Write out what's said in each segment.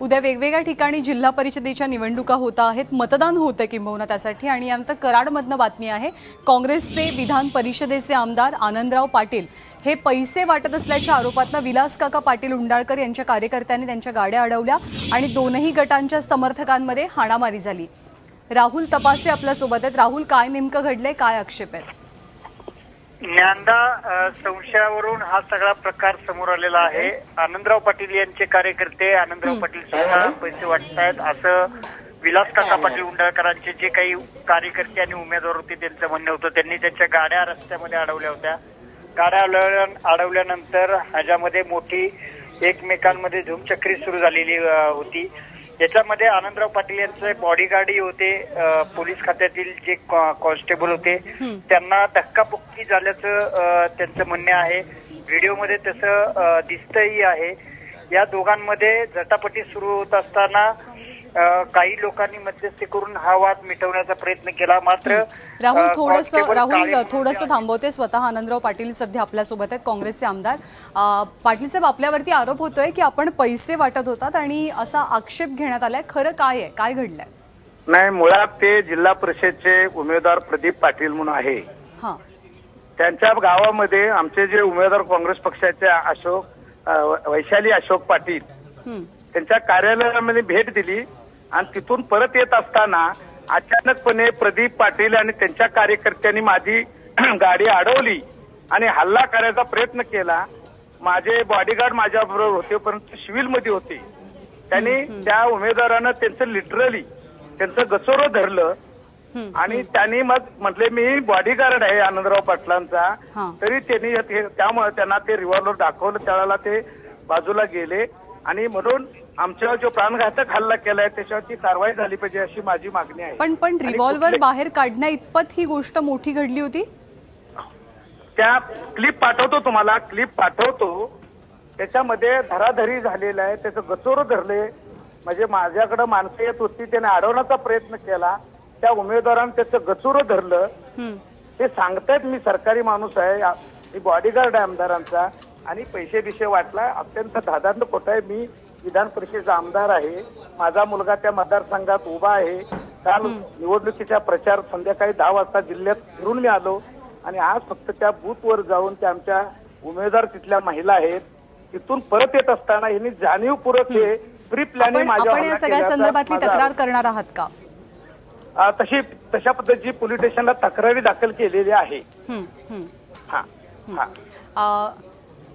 उद्या वेगवेगळ्या ठिकाणी जिल्हा परिषदेच्या निवडणुका होत आहेत. मतदान होतं किंबहुना त्यासाठी. आणि यानंतर कराडमधनं बातमी आहे. काँग्रेसचे विधान परिषदेचे आमदार आनंदराव पाटील हे पैसे वाटत असल्याच्या आरोपातनं विलास काका पाटील उंडाळकर यांच्या कार्यकर्त्यांनी त्यांच्या गाड्या अडवल्या आणि दोनही गटांच्या समर्थकांमध्ये हाणामारी झाली. राहुल तपासे आपल्यासोबत आहेत. राहुल काय नेमकं घडलंय? काय आक्षेप आहेत? ज्ञानदा संशयावरून हा सगळा प्रकार समोर आलेला आहे. आनंदराव पाटील यांचे कार्यकर्ते आनंदराव पाटील सुद्धा पैसे वाटतायत. असं विलास काका पाटील उंडाळकरांचे जे काही कार्यकर्ते आणि उमेदवार होते त्यांचं म्हणणं होतं त्यांनी त्यांच्या गाड्या रस्त्यामध्ये अडवल्या होत्या. गाड्या अडवल्या अडवल्यानंतर ह्याच्यामध्ये मोठी एकमेकांमध्ये धूमचक्री सुरू झालेली होती. याच्यामध्ये आनंदराव पाटील यांचे बॉडीगार्डही होते पोलीस खात्यातील जे कॉन्स्टेबल होते त्यांना धक्काबुक्की झाल्याचं त्यांचं म्हणणे आहे. व्हिडिओमध्ये तसं दिसतही आहे. या दोघांमध्ये झटापटी सुरू होत असताना काही लोकांनी मध्यस्थी करून हा वाद मिटवण्याचा प्रयत्न केला. मात्र राहुल थोडस राहुल थोडंसं थांबवते. स्वतः आनंदराव पाटील सध्या आपल्यासोबत आहेत काँग्रेसचे आमदार. पाटील साहेब आपल्यावरती आरोप होतोय की आपण पैसे वाटत होतात आणि असा आक्षेप घेण्यात आलाय. खरं काय आहे? काय घडलंय? नाही मुळात ते जिल्हा परिषदचे उमेदवार प्रदीप पाटील म्हणून आहे. हा. त्यांच्या गावामध्ये आमचे जे उमेदवार काँग्रेस पक्षाचे अशोक वैशाली अशोक पाटील. त्यांच्या कार्यालयामध्ये भेट दिली. आणि तिथून परत येत असताना अचानकपणे प्रदीप पाटील आणि त्यांच्या कार्यकर्त्यांनी माझी गाडी अडवली आणि हल्ला करायचा प्रयत्न केला. माझे बॉडीगार्ड माझ्याबरोबर होते परंतु सिव्हिलमध्ये होते. त्यांनी त्या उमेदवारानं त्यांचं लिटरली त्यांचं गचोरं धरलं. आणि त्यांनी मग म्हटले मी बॉडीगार्ड आहे आनंदराव पाटलांचा. तरी त्यांनी त्यामुळे त्यांना ते रिव्हॉल्वर दाखवलं. त्यावेळेला ते बाजूला गेले. आणि म्हणून आमच्यावर जो प्राणघातक हल्ला केलाय त्याच्यावरती कारवाई झाली पाहिजे अशी माझी मागणी आहे. पण पण कुठले- बाहेर काढण्या इतपत ही गोष्ट मोठी घडली होती? त्या क्लिप पाठवतो तुम्हाला क्लिप पाठवतो. त्याच्यामध्ये धराधरी झालेला आहे त्याचं गचोर धरले. म्हणजे माझ्याकडे माणसं येत होती त्याने अडवण्याचा प्रयत्न केला. त्या उमेदवारानं त्याचं गचोर धरलं. ते सांगतायत मी सरकारी माणूस आहे मी बॉडीगार्ड आहे आमदारांचा. आणि पैसे बिशे वाटला. अत्यंत धादांत खोट आहे. मी विधान परिषदेचा आमदार आहे. माझा मुलगा त्या मतदारसंघात उभा आहे. काल निवडणुकीचा प्रचार संध्याकाळी दहा वाजता जिल्ह्यात फिरून मी आलो. आणि आज फक्त त्या बूथवर जाऊन त्या आमच्या उमेदवार तिथल्या महिला आहेत. तिथून परत येत असताना यांनी जाणीवपूर्वक हे प्री प्लॅनिंग आपण माझ्या आपण या सगळ्या संदर्भातली तक्रार करणार आहात का? तशी तशा पद्धतीची पोलीस स्टेशनला तक्रारी दाखल केलेली आहे. हा हा.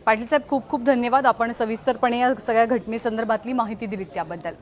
पाटील साहेब खूप खूप धन्यवाद. आपण सविस्तरपणे या सगळ्या घटनेसंदर्भातली माहिती दिलीत त्याबद्दल.